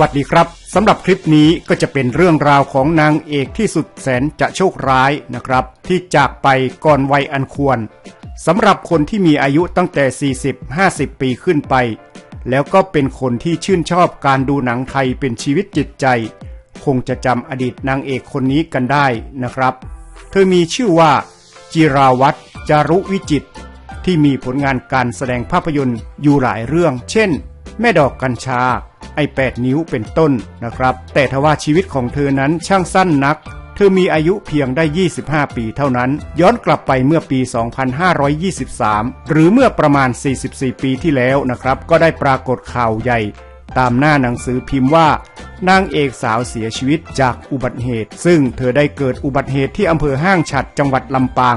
วัสดีครับสำหรับคลิปนี้ก็จะเป็นเรื่องราวของนางเอกที่สุดแสนจะโชคร้ายนะครับ ที่จากไปก่อนวัยอันควรสำหรับคนที่มีอายุตั้งแต่ 40-50 ปีขึ้นไป แล้วก็เป็นคนที่ชื่นชอบการดูหนังไทยเป็นชีวิตจิตใจ คงจะจำอดีตนางเอกคนนี้กันได้นะครับ เธอมีชื่อว่า จิราวัตรจารุวิจิต ที่มีผลงานการแสดงภาพยนตร์อยู่หลายเรื่อง เช่น แม่ดอกกัญชา ไอแปดนิ้วเป็นต้นนะครับ แต่ทว่าชีวิตของเธอนั้นช่างสั้นนัก เธอมีอายุเพียงได้ 25 ปีเท่านั้น ย้อนกลับไปเมื่อปี 2523 หรือเมื่อประมาณ 44 ปีที่แล้วนะครับ ก็ได้ปรากฏข่าวใหญ่ตามหน้าหนังสือพิมพ์ว่านางเอกสาวเสียชีวิตจากอุบัติเหตุ ซึ่งเธอได้เกิดอุบัติเหตุที่อำเภอห้างฉัดจังหวัดลำปาง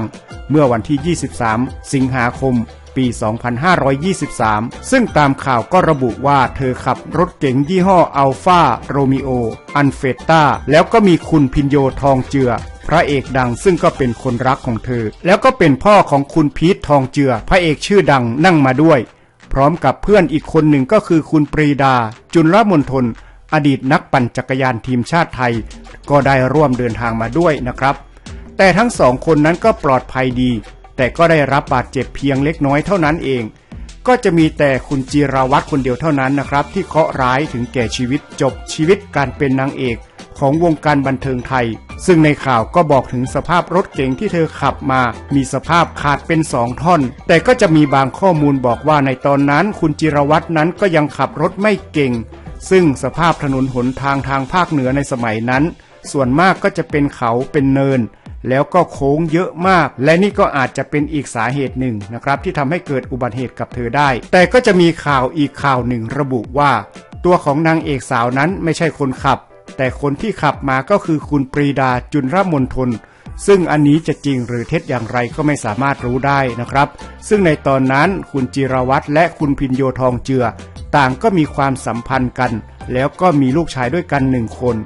เมื่อวันที่ 23 สิงหาคม ปี 2523 ซึ่งตามข่าวก็ระบุว่าเธอขับรถเก๋งยี่ห้ออัลฟาโรมิโออันเฟตตาแล้วก็มีคุณพินโยทองเจือพระเอกดังซึ่งก็เป็นคนรักของเธอ แล้วก็เป็นพ่อของคุณพีททองเจือ พระเอกชื่อดังนั่งมาด้วย พร้อมกับเพื่อนอีกคนหนึ่งก็คือคุณปรีดา จุลรมนทน อดีตนักปั่นจักรยานทีมชาติไทย ก็ได้ร่วมเดินทางมาด้วยนะครับ แต่ทั้งสองคนนั้นก็ปลอดภัยดี แต่ก็ได้รับบาดเจ็บเพียงเล็กน้อยเท่านั้นเอง ก็จะมีแต่คุณจีราวัตรคนเดียวเท่านั้นนะครับ ที่เคราะห์ร้ายถึงแก่ชีวิตจบชีวิตการเป็นนางเอกของวงการบันเทิงไทย ซึ่งในข่าวก็บอกถึงสภาพรถเก๋งที่เธอขับมา มีสภาพขาดเป็นสองท่อน แต่ก็จะมีบางข้อมูลบอกว่าในตอนนั้น คุณจิรวัตรนั้นก็ยังขับรถไม่เก่ง ซึ่งสภาพถนนหนทางทางภาคเหนือในสมัยนั้น ส่วนมากก็จะเป็นเขาเป็นเนิน แล้วก็โค้งเยอะมาก และนี่ก็อาจจะเป็นอีกสาเหตุหนึ่งนะครับที่ทำให้เกิดอุบัติเหตุกับเธอได้ แต่ก็จะมีข่าวอีกข่าวหนึ่งระบุว่า ตัวของนางเอกสาวนั้นไม่ใช่คนขับ แต่คนที่ขับมาก็คือคุณปรีดาจุนรมนทนซึ่งอันนี้จะจริงหรือเท็จอย่างไรก็ไม่สามารถรู้ได้นะครับ ซึ่งในตอนนั้นคุณจิรวัตรและคุณพินโยทองเจือ ต่างก็มีความสัมพันธ์กัน แล้วก็มีลูกชายด้วยกันหนึ่งคน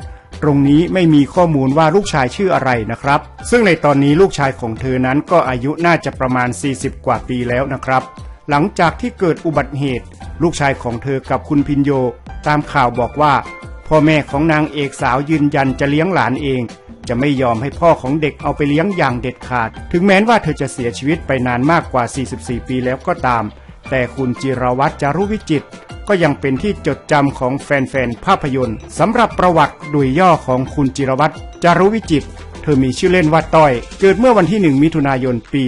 ตรงนี้ไม่มีข้อมูลว่าลูกชายชื่ออะไรนะครับ ซึ่งในตอนนี้ลูกชายของเธอนั้นก็อายุน่าจะประมาณ 40 กว่าปีแล้วนะครับ หลังจากที่เกิดอุบัติเหตุ ลูกชายของเธอกับคุณพินโย ตามข่าวบอกว่า พ่อแม่ของนางเอกสาวยืนยันจะเลี้ยงหลานเอง จะไม่ยอมให้พ่อของเด็กเอาไปเลี้ยงอย่างเด็ดขาด ถึงแม้ว่าเธอจะเสียชีวิตไปนานมากกว่า 44 ปีแล้วก็ตาม แต่คุณจิรวัตรจารุวิจิต ก็ยังเป็นที่จดจำของแฟนๆภาพยนตร์สำหรับประวัติโดยย่อของคุณจิรวัตรจารุวิจิตเธอมีชื่อเล่นว่าต้อย เกิดเมื่อวันที่ 1 มิถุนายนปี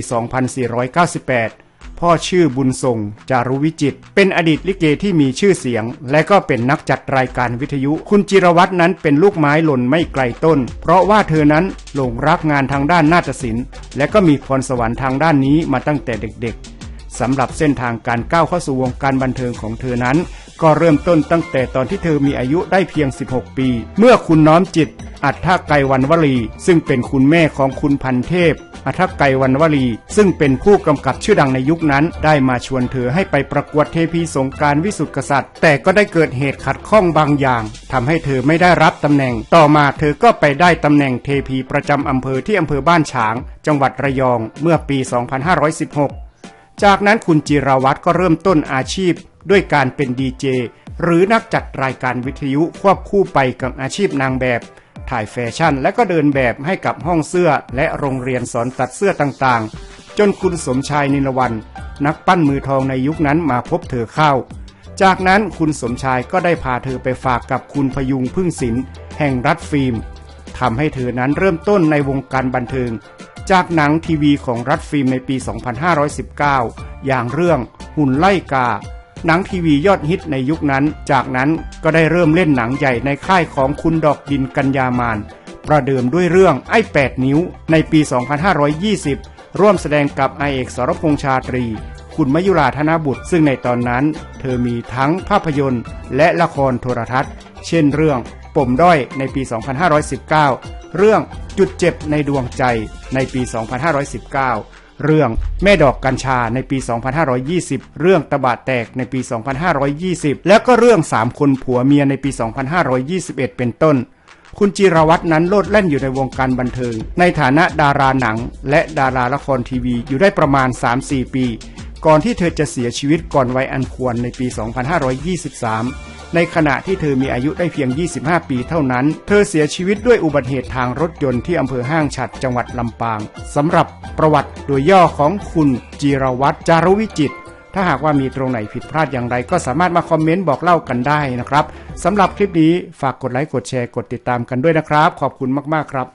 2498 พ่อชื่อบุญทรงจารุวิจิต เป็นอดีตลิเกที่มีชื่อเสียง และก็เป็นนักจัดรายการวิทยุ คุณจิรวัตรนั้นเป็นลูกไม้หล่นไม่ไกลต้น เพราะว่าเธอนั้นหลงรักงานทางด้านนาฏศิลป์ และก็มีพรสวรรค์ทางด้านนี้มาตั้งแต่เด็กๆ สำหรับเส้นทางการก้าวเข้าสู่วงการบันเทิงของเธอนั้น ก็เริ่มต้นตั้งแต่ตอนที่เธอมีอายุได้เพียง 16 ปี เมื่อคุณน้อมจิต อัฏฐไกวันวลี ซึ่งเป็นคุณแม่ของคุณพันเทพอัฏฐไกวันวลี ซึ่งเป็นผู้กำกับชื่อดังในยุคนั้น ได้มาชวนเธอให้ไปประกวดเทพีสงการวิสุทธิกษัตริย์ แต่ก็ได้เกิดเหตุขัดข้องบางอย่างทำให้เธอไม่ได้รับตำแหน่ง ต่อมาเธอก็ไปได้ตำแหน่งเทพีประจำอำเภอที่อำเภอบ้านฉาง จังหวัดระยองเมื่อปี 2516 จากนั้นคุณจิรวัตรก็เริ่มต้นอาชีพ ด้วยการเป็นดีเจหรือนักจัดรายการวิทยุควบคู่ไปกับอาชีพนางแบบ ถ่ายแฟชั่นและก็เดินแบบให้กับห้องเสื้อและโรงเรียนสอนตัดเสื้อต่างๆ จนคุณสมชายนินวัน นักปั้นมือทองในยุคนั้นมาพบเธอเข้า จากนั้นคุณสมชายก็ได้พาเธอไปฝากกับคุณพยุงพึ่งศิลป์แห่งรัฐฟิล์ม ทำให้เธอนั้นเริ่มต้นในวงการบันเทิง จากหนังทีวีของรัฐฟิล์มในปี 2519 อย่างเรื่องหุ่นไล่กา หนังทีวียอดฮิตในยุคนั้น จากนั้นก็ได้เริ่มเล่นหนังใหญ่ในค่ายของคุณดอกดินกัญญามานประเดิมด้วยเรื่องไอ้แปดนิ้วในปี 2520 ร่วมแสดงกับไอเอกสรพงษ์ชาตรี คุณมยุราธนบุตร ซึ่งในตอนนั้น เธอมีทั้งภาพยนตร์ และละครโทรทัศน์ เช่นเรื่อง ปมด้อยในปี 2519 เรื่องจุดเจ็บในดวงใจในปี 2519 เรื่องแม่ดอกกัญชาในปี 2520 เรื่องตะบะแตกในปี 2520 และก็เรื่องสามคนผัวเมียในปี 2521 เป็นต้น คุณจิรวัตรนั้นโลดแล่นอยู่ในวงการบันเทิง ในฐานะดาราหนัง และดาราละครทีวีอยู่ได้ประมาณ 3-4 ปี ก่อนที่เธอจะเสียชีวิตก่อนวัยอันควรในปี 2523 ในขณะที่เธอมีอายุได้เพียง 25 ปีเท่านั้น เธอเสียชีวิตด้วยอุบัติเหตุทางรถยนต์ที่อำเภอห้างฉัดจังหวัดลำปางสำหรับประวัติโดยย่อของคุณจีรวัตรจารุวิจิตถ้าหากว่ามีตรงไหนผิดพลาดอย่างไร ก็สามารถมาคอมเมนต์บอกเล่ากันได้นะครับสำหรับคลิปนี้ฝากกดไลค์กดแชร์กดติดตามกันด้วยนะครับ ขอบคุณมากๆครับ